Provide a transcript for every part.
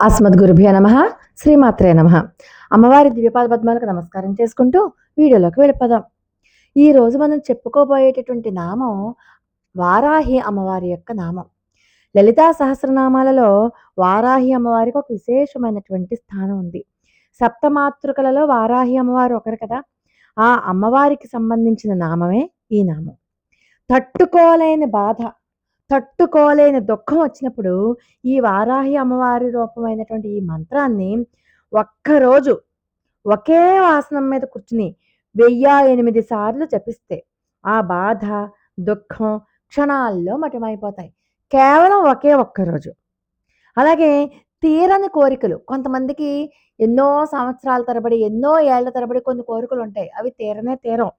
అస్మద్ అస్మద్గురుభ్యో నమ శ్రీమాత్రే నమ. అమ్మవారి దివ్యపాద పద్మాలకు నమస్కారం చేసుకుంటూ వీడియోలోకి వెళ్ళిపోదాం. ఈరోజు మనం చెప్పుకోబోయేటటువంటి నామం వారాహి అమ్మవారి యొక్క నామం. లలితా సహస్రనామాలలో వారాహి అమ్మవారికి ఒక విశేషమైనటువంటి స్థానం ఉంది. సప్తమాతృకలలో వారాహి అమ్మవారు ఒకరు కదా. ఆ అమ్మవారికి సంబంధించిన నామమే ఈ నామం. తట్టుకోలేని బాధ తట్టుకోలేని దుఃఖం వచ్చినప్పుడు ఈ వారాహి అమ్మవారి రూపమైనటువంటి ఈ మంత్రాన్ని ఒక్కరోజు ఒకే ఆసనం మీద కూర్చుని వెయ్యి ఎనిమిది సార్లు జపిస్తే ఆ బాధ దుఃఖం క్షణాల్లో మటమైపోతాయి. కేవలం ఒకే ఒక్కరోజు. అలాగే తీరని కోరికలు కొంతమందికి ఎన్నో సంవత్సరాల తరబడి ఎన్నో ఏళ్ళ తరబడి కొన్ని కోరికలు ఉంటాయి అవి తీరనే తీరం.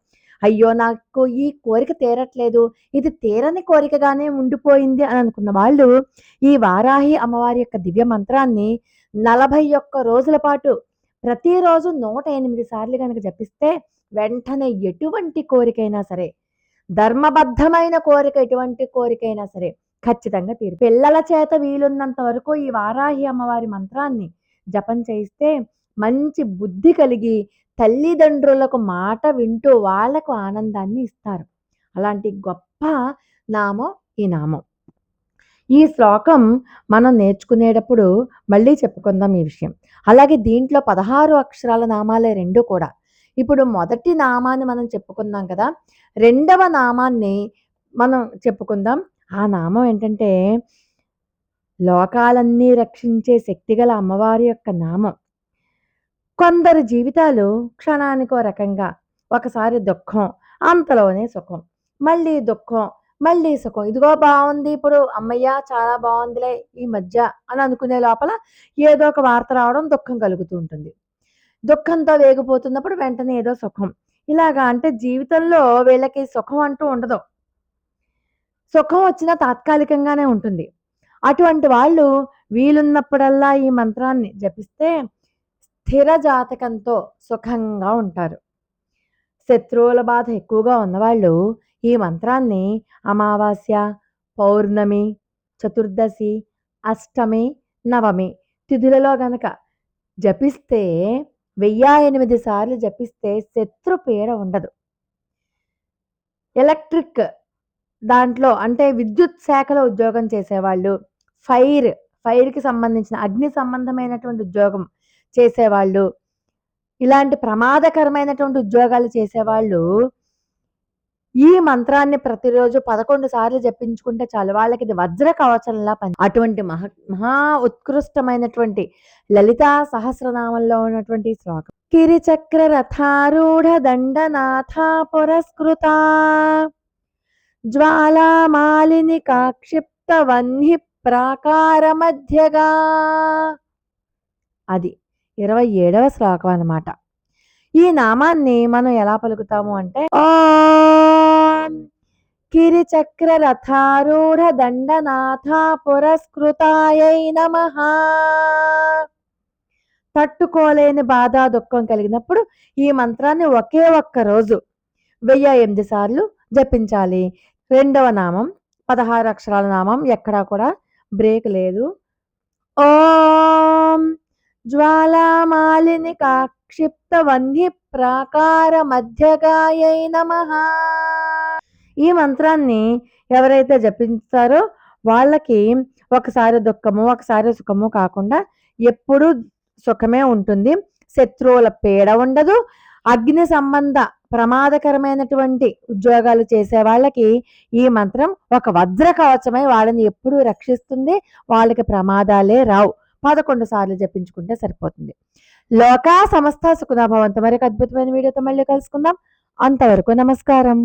అయ్యో నాకు ఈ కోరిక తీరట్లేదు. ఇది తీరని కోరికగానే ఉండిపోయింది అని అనుకున్న వాళ్ళు ఈ వారాహి అమ్మవారి యొక్క దివ్య మంత్రాన్ని నలభై ఒక్క రోజుల పాటు ప్రతిరోజు నూట ఎనిమిది సార్లు కనుక జపిస్తే వెంటనే ఎటువంటి కోరికైనా సరే ధర్మబద్ధమైన కోరిక ఎటువంటి కోరికైనా సరే ఖచ్చితంగా తీరు. పిల్లల చేత వీలున్నంత వరకు ఈ వారాహి అమ్మవారి మంత్రాన్ని జపం చేయిస్తే మంచి బుద్ధి కలిగి తల్లిదండ్రులకు మాట వింటూ వాళ్ళకు ఆనందాన్ని ఇస్తారు. అలాంటి గొప్ప నామం ఈ నామం. ఈ శ్లోకం మనం నేర్చుకునేటప్పుడు మళ్ళీ చెప్పుకుందాం ఈ విషయం. అలాగే దీంట్లో పదహారు అక్షరాల నామాలే రెండు కూడా. ఇప్పుడు మొదటి నామాన్ని మనం చెప్పుకుందాం కదా. రెండవ నామాన్ని మనం చెప్పుకుందాం. ఆ నామం ఏంటంటే లోకాలన్నీ రక్షించే శక్తిగల అమ్మవారి యొక్క నామం. కొందరు జీవితాలు క్షణానికో రకంగా ఒకసారి దుఃఖం అంతలోనే సుఖం. మళ్ళీ దుఃఖం మళ్ళీ సుఖం. ఇదిగో బాగుంది ఇప్పుడు అమ్మయ్య చాలా బాగుందిలే ఈ మధ్య అని అనుకునే లోపల ఏదో ఒక వార్త రావడం దుఃఖం కలుగుతూ ఉంటుంది. దుఃఖంతో వేగిపోతున్నప్పుడు వెంటనే ఏదో సుఖం. ఇలాగా అంటే జీవితంలో వీళ్ళకి సుఖం అంటూ ఉండదు. సుఖం వచ్చినా తాత్కాలికంగానే ఉంటుంది. అటువంటి వాళ్ళు వీలున్నప్పుడల్లా ఈ మంత్రాన్ని జపిస్తే స్థిర జాతకంతో సుఖంగా ఉంటారు. శత్రువుల బాధ ఎక్కువగా ఉన్నవాళ్ళు ఈ మంత్రాన్ని అమావాస్య పౌర్ణమి చతుర్దశి అష్టమి నవమి తిథులలో గనక జపిస్తే వెయ్యి ఎనిమిది సార్లు జపిస్తే శత్రు పీడ ఉండదు. ఎలక్ట్రిక్ దాంట్లో అంటే విద్యుత్ శాఖలో ఉద్యోగం చేసేవాళ్ళు ఫైర్ ఫైర్కి సంబంధించిన అగ్ని సంబంధమైనటువంటి ఉద్యోగం చేసేవాళ్ళు. ఇలాంటి ప్రమాదకరమైనటువంటి ఉద్యోగాలు చేసేవాళ్ళు ఈ మంత్రాన్ని ప్రతిరోజు పదకొండు సార్లు జపించుకుంటే చాలు. వాళ్ళకి ఇది వజ్ర కవచంలా పని అటువంటి మహా మహా ఉత్కృష్టమైనటువంటి లలితా సహస్రనామంలో ఉన్నటువంటి శ్లోకం. కిరిచక్ర రథారూఢ దండనాథ పురస్కృత. జ్వాలామాలిని కాక్షిప్త వన్హి ప్రాకార మధ్యగా. అది ఇరవై ఏడవ శ్లోకం అన్నమాట. ఈ నామాన్ని మనం ఎలా పలుకుతాము అంటే కిరిచక్ర రథారూఢ దండనాథ పురస్కృతాయై నమ. తట్టుకోలేని బాధ దుఃఖం కలిగినప్పుడు ఈ మంత్రాన్ని ఒకే ఒక్క రోజు వెయ్యి ఎనిమిది సార్లు జపించాలి. రెండవ నామం పదహారు అక్షరాల నామం ఎక్కడా కూడా బ్రేక్ లేదు. ఓం జ్వాలామాలిని కాక్షిప్త వంధి ప్రాకార మధ్యగాయై నమ. ఈ మంత్రాన్ని ఎవరైతే జపిస్తారో వాళ్ళకి ఒకసారి దుఃఖము ఒకసారి సుఖము కాకుండా ఎప్పుడు సుఖమే ఉంటుంది. శత్రువుల పీడ ఉండదు. అగ్ని సంబంధ ప్రమాదకరమైనటువంటి ఉద్యోగాలు చేసే వాళ్ళకి ఈ మంత్రం ఒక వజ్ర కవచమై వాళ్ళని ఎప్పుడూ రక్షిస్తుంది. వాళ్ళకి ప్రమాదాలే రావు. పదకొండు సార్లు జపించుకుంటే సరిపోతుంది. లోకా సమస్త సుఖనాభవంతం మరొక అద్భుతమైన వీడియోతో మళ్ళీ కలుసుకుందాం. అంతవరకు నమస్కారం.